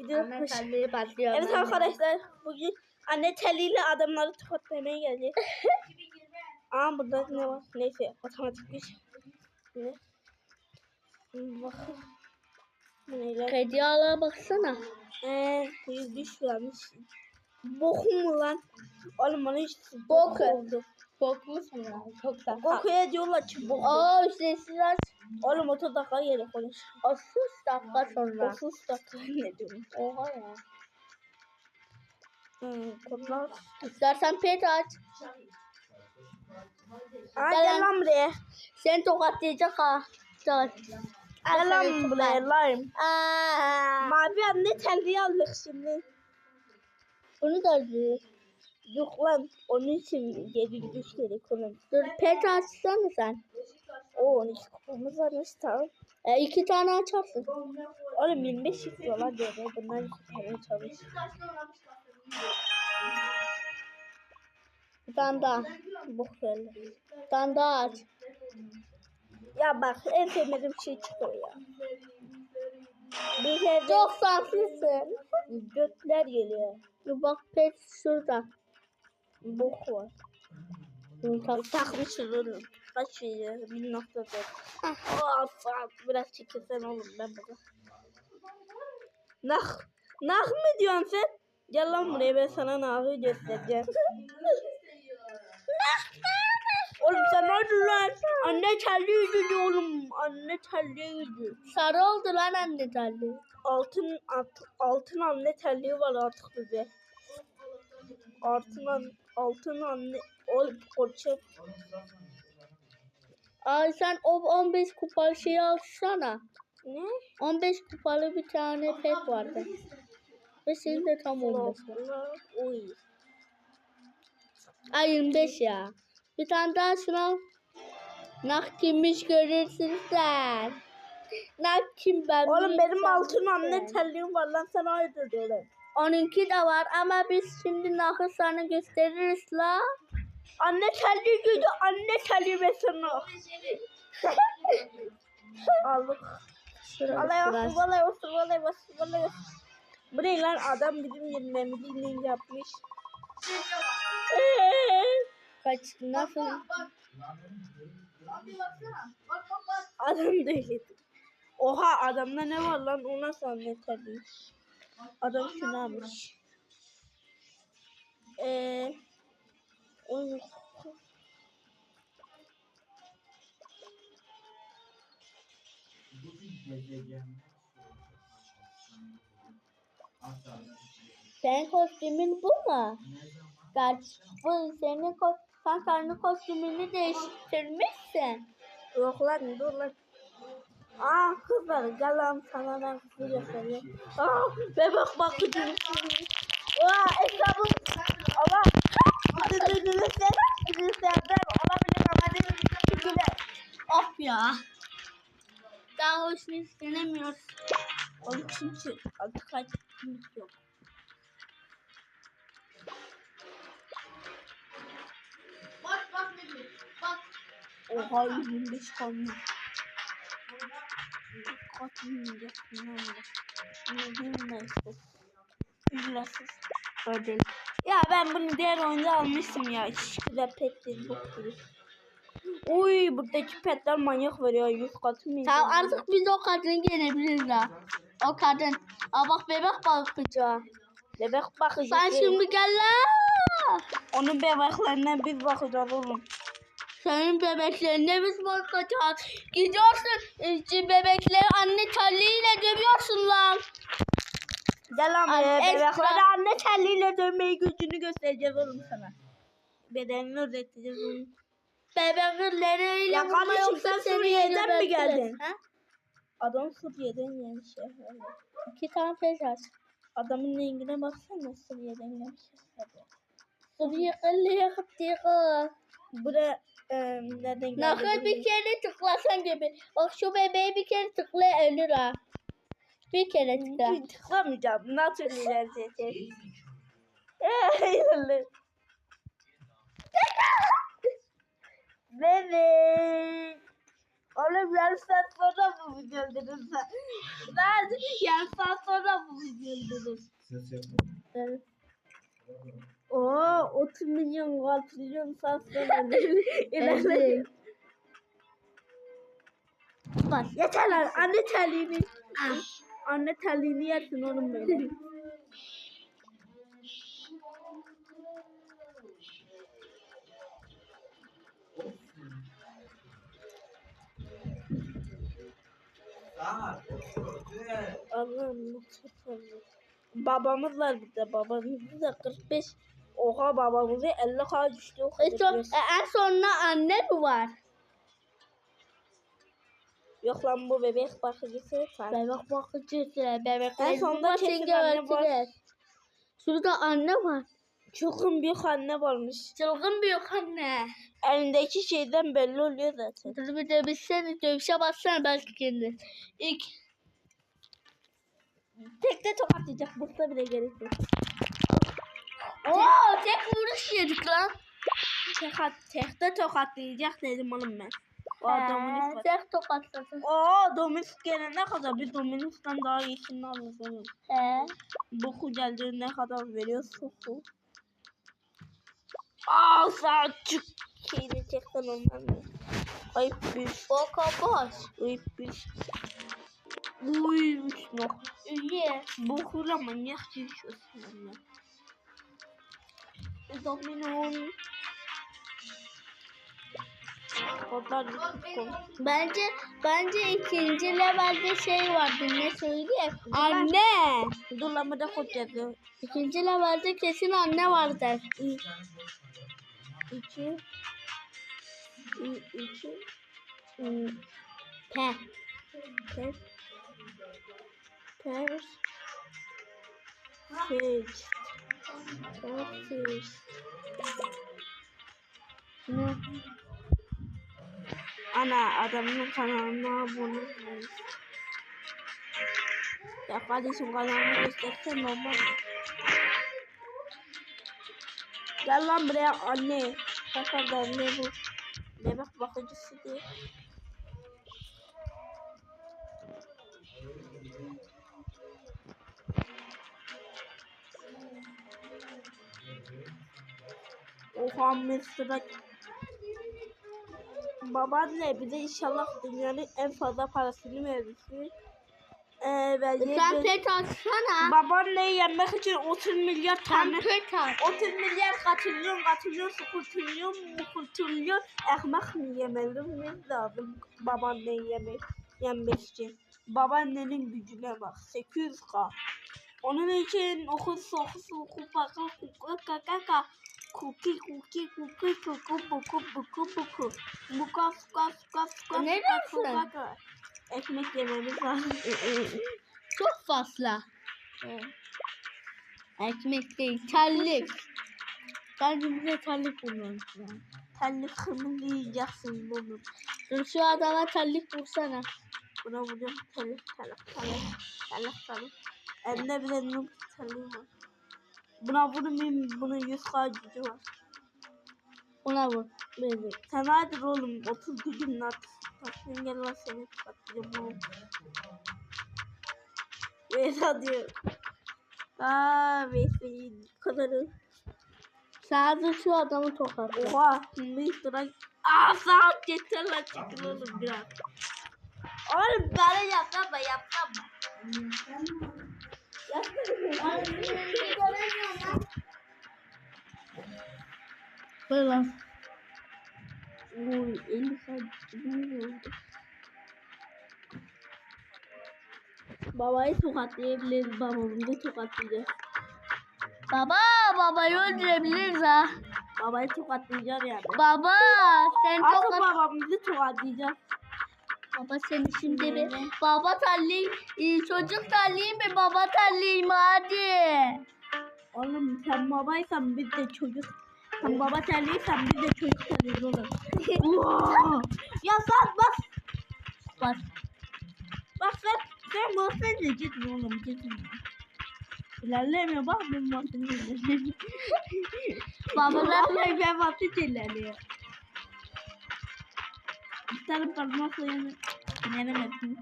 Video Anne hoş- telliği başlıyor. Evet arkadaşlar bugün anne teliyle adamları tokatlamaya geldik. Aa burada ne var? Neyse otomatik bir şey. Ne? Bakın. Bu neler? Kedi ağına baksana. Eee yüz düş vermiş. Bokum mu lan? Oğlum bana hiç bok oldu. Mu ya? Çok da. Bokuya diyorlar ki boku. Aa sessiz aç. Oğlum 30 dakika geri konuş. 30 dakika sonra. 30 dakika ne diyorum? Oha ya. Hmm, kodlar. İstersen pet aç. Aa Gel lan. lan buraya. Seni tokatlayacak ha. Gel. Gel lan buraya lime. Aa, Mavi anne telliyi aldık şimdi. bunu da diyor. Yok lan onun için geri gidiş gerek onun. Dur pet açsana sen. O 12 kupamız varmış tamam. E, iki tane açarsın. Oğlum 25 istiyorlar diyor. Bundan kurtarmaya çalış. Bir tane daha. Bok geldi. Bir tane daha aç. Ya bak en sevmediğim şey çıkıyor ya. Bir kere Çok sansızsın. götler geliyor. Bak pet şurada. Bok var. Bunu tak. Takmışız oğlum. Kaç veriyor? 1.4. Aa fuck. Biraz çekilsen oğlum ben burada. Nah. Nah mı diyorsun sen? Gel lan buraya ben sana nahı göstereceğim. oğlum sen hadi lan. Anne terliydi oğlum. Anne terliydi. Sarı oldu lan anne telli. Altın alt, altın anne terliği var artık bize. Altın an, altın anne ol koçak. Ay sen o 15 kupalı şeyi alsana. Ne? 15 kupalı bir tane pet vardı. Ve senin de tam 15 Oy. Ay 25 ya. Bir tane daha şunu al. Kimmiş görürsün sen. Nah kim ben Oğlum benim altın anne terliğim var lan sen hayırdır oğlum. 12 de var ama biz şimdi nakıslarını gösteririz la. Anne telli güdü anne telli besini. Aldık. Alay basın, alay basın, alay basın, alay basın. Bu ne lan adam bizim yemeğimizi yapmış. Kaç nasıl? Bak, bak, bak. Adam da Oha adamda ne var lan ona sanmeteliyim. Adam şunu almış. Eee o Senin kostümün bu mu? Kaç? Bu senin ko sen kendi kostümünü değiştirmişsin. Yok lan dur lan. Aa kızlar gel lan sana ben kızı göstereyim. Aa bebek bakıcı. Aa hesabım. Allah. Kızı sen. Kızı senden olabilir ama değil. Çünkü Of ya. Daha hoşunu istemiyoruz. Oğlum çünkü artık kaç yok. Oha 25 kalmış. Ücretsiz. Ödül. Ya ben bunu diğer oyunda almıştım ya. Güzel pet değil bu gibi. Uy buradaki petler manyak veriyor 100 katı milyon. Tamam artık biz o kadını gelebiliriz ha. O kadın. Aa bak bebek bakıcı. Bebek bakıcı. Sen şimdi gel la. Onun bebeklerine biz bakacağız oğlum. Senin bebeklerine biz bakacağız. Gidiyorsun e, bebekleri anne terliğiyle dövüyorsun lan. Gel lan Ay, ekstra- Bebekleri anne terliğiyle dövmeyi gücünü göstereceğiz oğlum sana. Bedenini öğreteceğiz oğlum. Bebekleriyle Ya kardeşim, sen Suriye'den mi geldin? Ha? Adam Suriye'den gelmiş. İki tane aç. Adamın rengine baksana Suriye'den gelmiş. Hadi. Suriye'li yakıtı. Buraya e, nereden geldi? Nakıl bir kere tıklasan gibi. Bak şu bebeği bir kere tıkla ölür ha. Bir kere tıkla. Bir tıklamayacağım. Nasıl ilerleyecek? Eee Bebek. Oğlum yarım saat sonra bu video öldürürüz. Lan yarım saat sonra bu video öldürürüz. Ses yapma. Evet. Oo 30 milyon kaltrilyon sarsın. Evet. Bak. Yeter lan anne terliğini. Anne terliğini yersin oğlum güzel. Allah'ım. Babamız var bir de babamız da 45. Oha babamızı 50 kadar düştü o E, son, e, en sonunda anne mi var? Yok lan bu bebek bakıcısı var. Bebek bakıcısı, bebekler En sonunda kesin anne var. Şurada anne var. Çok büyük anne varmış. Çılgın büyük anne. Elindeki şeyden belli oluyor zaten. Dur bir de bilsene, dövüşe bassana belki kendi. İlk Tekte tokatlayacak. Mutla bile gerek yok. Oo, tek vuruş yedik lan. Tek, tekte tokatlayacak dedim oğlum ben. O Dominik tek tokatladın. Oo Dominik gelene kadar bir Dominik'ten daha iyisini alırız oğlum. Ee, Boku geldiğinde ne kadar veriyor soku. Aa saçık. Şeyini çekten ondan da. Ayıp bir. boka boş. Ayıp bir. Uy nok. İyi. Bokuyla manyak yaşıyorsun anne. Dominon. Kodlar Bence bence ikinci levelde şey vardı ne söyleyeyim. Anne. Dur lan burada kod yazıyor. İkinci levelde kesin anne vardır. İ- İki. İ- İki. Hmm, Pe. Ters. Ters. Seç. Seç. Ne? Ana adamın kanalına abone olmayız. Ya kardeşim kanalımı göstersen normal. Gel lan buraya anne. Da anne bu. Bebek bakıcısı diye. Oha mesela Babaanne bize inşallah dünyanın en fazla parasını verirsin. Ee, bence Sen pet atsana. Babaanneyi yenmek için 30 milyar Sen tane at. 30 milyar katılyon katılyon sukurtulyon mukurtulyon ekmek mi yememiz lazım babaanneyi yemek yenmek için. Babaannenin gücüne bak 800k. Onun için okus okus oku baka kuku kaka kuki kuki kuki kuku buku buku buku buka fuka fuka fuka fuka diyorsun? fuka. Ekmek yememiz lazım. Çok fazla. Ekmek değil, terlik. Bence bize terlik lazım. Telli kırmızı yiyeceksin bunu. Dur şu adama terlik bulsana. Buna vuruyorum. Telli telli telli telli telli. Elinde bile noob telli var. Buna vurmayayım. Bunun 100k gücü var. Ona vur. Böyle. Sen hadi oğlum 30 gücün at. Takvim gel lan seni çıkartacağım oğlum. Veysa diyor. Aaa Veysa'yı kadarı. Sadece şu adamı tokatla. Oha. Mr. Aa saat yeter lan çıkın oğlum biraz. Oğlum bana yapma yapma. Böyle lan. Oy 50 saat oldu. Babayı tokatlayabiliriz. Babamızı tokatlayacağız. Baba, babayı öldürebiliriz ha. Babayı tokatlayacağız yani. Baba, sen Artık tokat... babamızı tokatlayacağız. Baba sen şimdi bir... Baba terliği, e, çocuk terliği mi? Baba terliği mi? Hadi. Oğlum sen babaysan biz de çocuk. Sen baba terliysen biz de çocuk terliyiz oğlum. Ya sen bak. Bak. Bak sen. Sen basınca gitme oğlum gitme. İlerlemiyor bak ben basınca ilerlemiyor. Babalar Vallahi ben basınca ilerliyor. İsterim parmakla yanı. Yenemedim.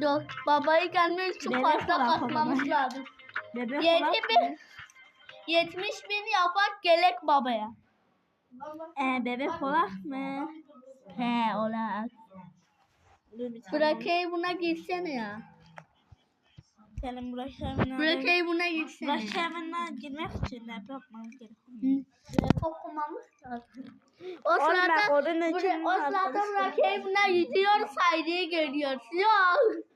Yok, babayı gelmek için fazla falan. lazım. Bebek olan bin. 70 bin yapak gelek babaya. Ee, bebek olan mı? He ola. Dur bir tane. Bırakayım buna gitsene ya. Senin Burak Emin'e. Bırakayım buna gitsene. Burak Emin'e girmek için ne yapmamız gerekiyor? okumamız lazım. O sırada, onun o sırada bırakayım buna gidiyor Haydi'yi görüyor. Yok.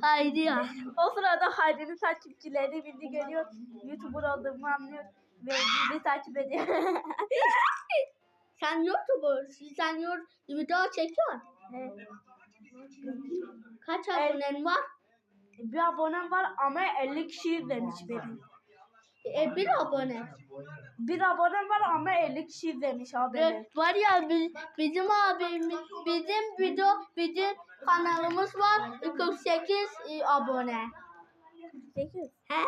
Haydi ya. O sırada Haydi'nin takipçileri bizi görüyor. YouTuber olduğumu anlıyor. Ve bizi takip ediyor. Sen YouTuber, sen yor video çekiyorsun. Evet. Kaç abonen var? bir abonem var ama 50 kişi izlemiş beni. E, bir abone. Bir abonem var ama 50 kişi izlemiş abi var ya bi- bizim abimiz, bizim video, bizim kanalımız var 48 e, abone. Peki. He?